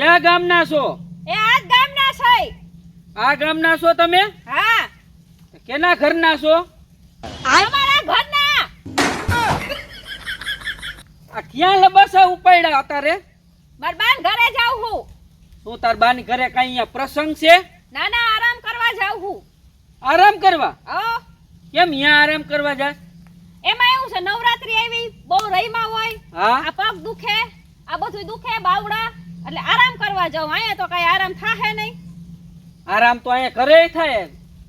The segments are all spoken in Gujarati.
ક્યાં ગામના છો? એ આ ગામના છે આ ગામના છો તમે? હા. કેના ઘરના છો? અમારા ઘરના. આ ક્યાં લબસા ઉપાડ્યા અત્યારે માર બાન ઘરે જાઉં હું. શું તાર બાન ઘરે કઈ અહીંયા પ્રસંગ છે? ના ના આરામ કરવા જાઉં હું. આરામ કરવા? ઓ કેમ અહીંયા આરામ કરવા જાય? એમાં એવું છે નવરાત્રી આવી બહુ રહીમાં હોય. હા. આ પગ દુખે આ બધું દુખે બાવડા. એટલે આરામ કરવા જાવ અહીંયા તો કઈ આરામ થાહે નહીં. આરામ તો અહીંયા ઘરે થાય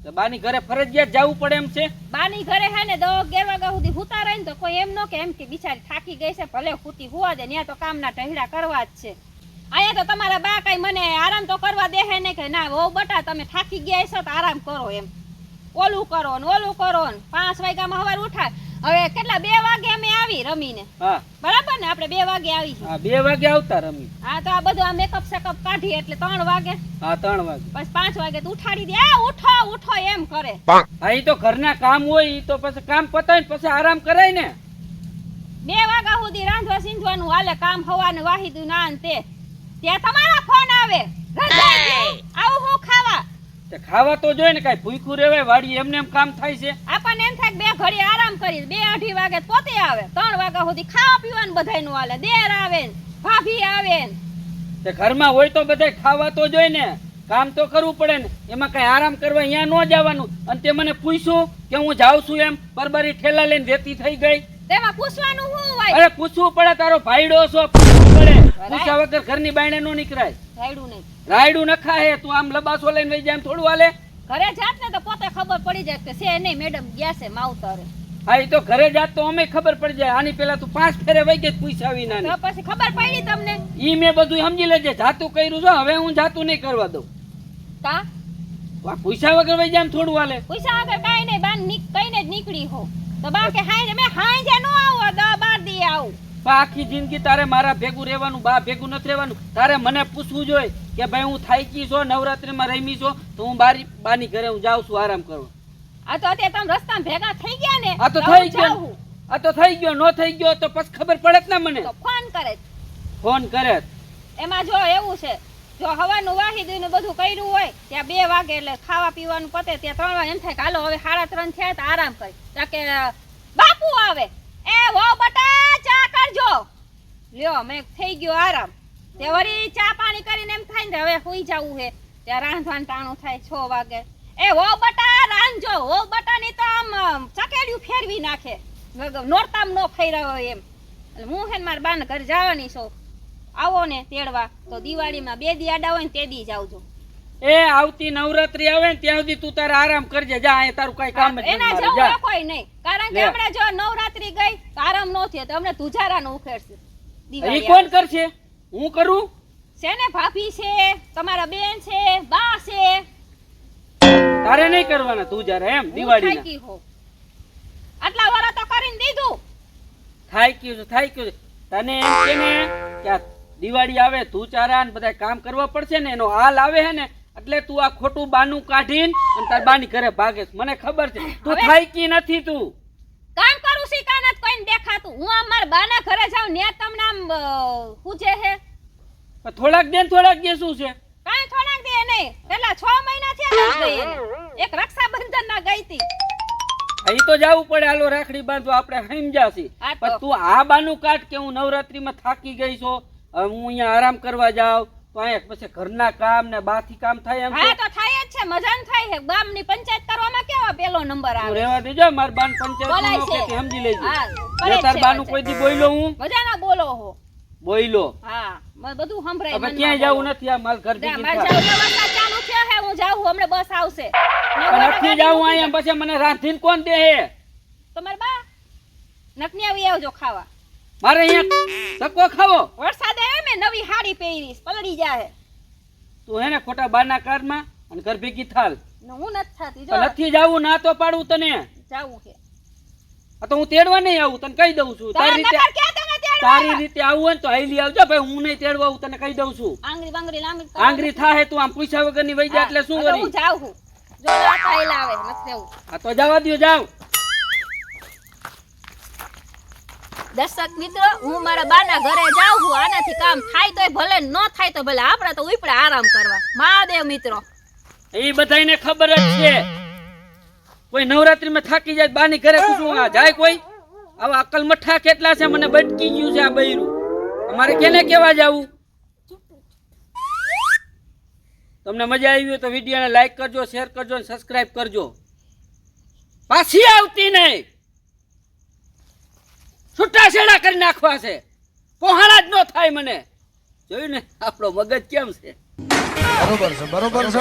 તો બાની ઘરે ફરજિયાત જવું પડે એમ છે? બાની ઘરે હે ને દસ અગિયાર વાગ્યા સુધી હુતા રહે ને તો કોઈ એમ ન કે એમ કે બિચારી થાકી ગઈ છે ભલે હુતી હુવા દે ત્યાં તો કામના ઢહેડા કરવા જ છે. અહીંયા તો તમારા બા કઈ મને આરામ તો કરવા દે હે ને કે ના વહુ બટા તમે થાકી ગયા છો તો આરામ કરો એમ. ઓલું કરો ને ઓલું કરો ને. પાંચ વાગ્યામાં સવારે ઉઠાય. હવે કેટલા બે વાગે અમે આવી રમીને? હા. બરાબર ને? આપણે બે વાગે આવી હા બે વાગે આવતા રમી. હા તો આ બધું આ મેકઅપ સેકઅપ કાઢી એટલે ત્રણ વાગે. હા ત્રણ વાગે. બસ પાંચ વાગે તો ઉઠાડી દે. આ ઉઠો ઉઠો એમ કરે. હા એ તો ઘરના કામ હોય ઈ તો પછી કામ પતાય પછી આરામ કરાય ને. બે વાગ્યા સુધી રાંધવા સીંધવાનું હાલે કામ ફવાનું વાહી દુ ના તે. ત્યાં તમારા ફોન આવે. આવું હું ખાવા? ખાવા તો જોઈએ ને કાંઈ ભૂખ્યું રહેવાય વાડી એમને એમ કામ થાય છે. આપણને એમ થાય કે બે ઘડી આરામ કરી બે અઢી વાગે પોતે આવે ત્રણ વાગ્યા સુધી ખાવા પીવાનું બધાયનું હાલે દેર આવે ને ભાભી આવે ને. તે ઘરમાં હોય તો બધાય ખાવા તો જોઈએ ને કામ તો કરવું પડે ને એમાં કઈ આરામ કરવા અહીંયા ન જવાનું. અને તે મને પૂછ્યું કે હું જાઉં છું એમ બરબરી ઠેલા લઈને વેતી થઈ ગઈ. તેમાં પૂછવાનું શું હોય? અરે પૂછવું પડે તારો ભાઈડો છો પૂછવું પડે. પૂછ્યા વગર ઘરની બાયણે નો નીકળાય. રાયડું નહીં. રાયડું હે તું આમ લબાસો લઈને વઈ જાય થોડું હાલે? ઘરે જાત ને તો પોતે ખબર પડી જાય કે છે નહીં મેડમ ગયા છે માવતરે. હા એ તો ઘરે જાત તો અમે ખબર પડી જાય. આની પેલા તું પાંચ ફેરે વઈ ગઈ પૂછ્યા વિના ના પછી ખબર પડી તમને? ઈ મેં બધું સમજી લેજે. જાતું કર્યું છે હવે હું જાતું નહીં કરવા દઉં. કા વા પૂછ્યા વગર વઈ જાય એમ થોડું હાલે? પૈસા વગર કાંઈ નહીં બાર નીક કઈને જ નીકળી હો. તો બા કે હાઈ મેં હાઈ જે નો આવો દા બાર દી આવું. બા આખી જિંદગી તારે મારા ભેગું રહેવાનું બા ભેગું નથી રહેવાનું. તારે મને પૂછવું જોઈએ કે ભાઈ હું થાકી છો નવરાત્રીમાં રમી છો તો હું બારી બાની ઘરે હું જાઉં છું આરામ કરવા. આ તો અત્યારે તમે રસ્તામાં ભેગા થઈ ગયા ને આ તો થઈ ગયો. આ તો થઈ ગયો નો થઈ ગયો તો પછી ખબર પડે ને મને. ફોન કરે ફોન કરે એમાં જો એવું છે જો હવાનું વાહી દઈને બધું કર્યું હોય ત્યાં બે વાગે એટલે ખાવા પીવાનું પતે ત્યાં ત્રણ વાગે એમ થાય કે હાલો હવે સાડા ત્રણ થયા તો આરામ કરી. કે બાપુ આવે. એ વો બટા ચા કરજો. લ્યો મેં થઈ ગયો આરામ. તે વળી ચા પાણી કરીને એમ થાય ને હવે સુઈ જવું છે ત્યાં રાંધવાનું ટાણું થાય છ વાગે. એ હો બટા, રાંધજો. હો બટાની તો આમ ચકેડ્યું ફેરવી નાખે. નોરતામ નો ફેરવ્યો એમ. એટલે હું ને મારા બાને ઘર જવાની છું. આવો ને તેડવા. તો દિવાળીમાં બે દી આડા હોય ને તે દી જાવજો એ આવતી નવરાત્રી આવે ને ત્યાં સુધી તું તારે આરામ કરજે. જા અહીંયા તારું કઈ કામ એના જેવું કોઈ નહીં. કારણ કે આપણે જો નવરાત્રી ગઈ આરામ નો થયો તો અમને તુજારા નો ઉખેડશે. એ કોણ કરશે? હું કરું? છે ને ભાભી છે તમારા બેન છે બા છે. તારે નહીં કરવાના તું જયારે એમ દિવાળી થાકી. આટલા વરસ તો કરીને દીધું. થાય કયું છે થાય ગયું છે. તને એમ કે ને કે દિવાળી આવે તું ચારા ને બધા કામ કરવા પડશે ને એનો હાલ આવે હે ને એટલે તું આ ખોટું બાનું કાઢીને અને તાર બાની ઘરે ભાગે મને ખબર છે. તું થાયકી નથી તું? કામ કરું છું કાન જ કોઈને દેખાતું. હું આમ મારા બાના ઘરે જાઉં ને તમને આમ પૂછે છે થોડાક દે થોડાક દે શું છે? કાઈ થોડાક દે નહીં. પેલા છ મહિના થયા ગઈ એને. એક રક્ષાબંધન ના ગઈ હતી અહીં તો જવું પડે. હાલો રાખડી બાંધવા આપણે સમજાશી હા પણ તું આ બાનું કાઢ કે હું નવરાત્રીમાં થાકી ગઈ છો? હું અહીંયા આરામ કરવા જાઉં. તો પછી ઘરના કામ ને બાથી કામ થાય એમ હા તો. થાય જ છે મજા ન થાય છે. ગામની પંચાયત કરવામાં કેવા પેલો નંબર આવે? રહેવા દેજો માર બાન બોલાય પંચાયત છે. સમજી લેજો. હા, તાર બાનું કોઈ દી બોયલો હું? મજા ના બોલો હો. બોયલો હા બધું સંભળાય હવે જવું નથી આ માલ ઘર મારે. જાવું ચાલુ છે હું જાઉં હમણાં બસ આવશે. નથી ગાડી અહીંયા પછી મને રાંધીન કોણ દે હે. તમારે બા નકની આવી આવજો ખાવા. મારે અહીંયા ધક્કો ખાવો. વરસાદ આવે મેં નવી હાડી પહેરીશ પલળી જાય તું હે ને ખોટા બારના કારમાં અને ઘર ભેગી થાલ. હું નથી થતી જો. નથી જાવું ના તો પાડું તને. જાવું કે આ તો હું તેડવા નહીં આવું તને કહી દઉં છું. તારી રીતે તારી રીતે આવું હોય ને તો હાઈલી આવજો ભાઈ હું નહીં તેડવા આવું તને કહી દઉં છું. આંગળી બાંગળી લાંબી. આંગળી થાય તું આમ પૂછ્યા વગરની વઈ જાય એટલે શું કરી હું જાઉં છું જો આ હેલા આવે નથી આ તો જવા દો જાવ. દર્શક મિત્રો, હું મારા બાના ઘરે જાઉં છું. આનાથી કામ થાય તોય ભલે, ન થાય તો ભલે. આપણે તો ઉપડે આરામ કરવા. મહાદેવ મિત્રો. એ બધાને ખબર જ છે. કોઈ નવરાત્રીમાં થાકી જાય બાની ઘરે પૂછવું જાય કોઈ. આવા અકલ મઠ્ઠા કેટલા છે? મને બટકી ગયું છે આ બૈરું. અમારે કેને કેવા જાવું? તમને મજા આવી હોય તો વિડીયોને લાઈક કરજો શેર કરજો અને સબસ્ક્રાઇબ કરજો. પાછી આવતી નહીં. છૂટાછેડા કરી નાખવા છે. પોહાણા જ ન થાય મને. જોયું ને? આપણો મગજ કેમ છે? બરોબર છે બરોબર છે.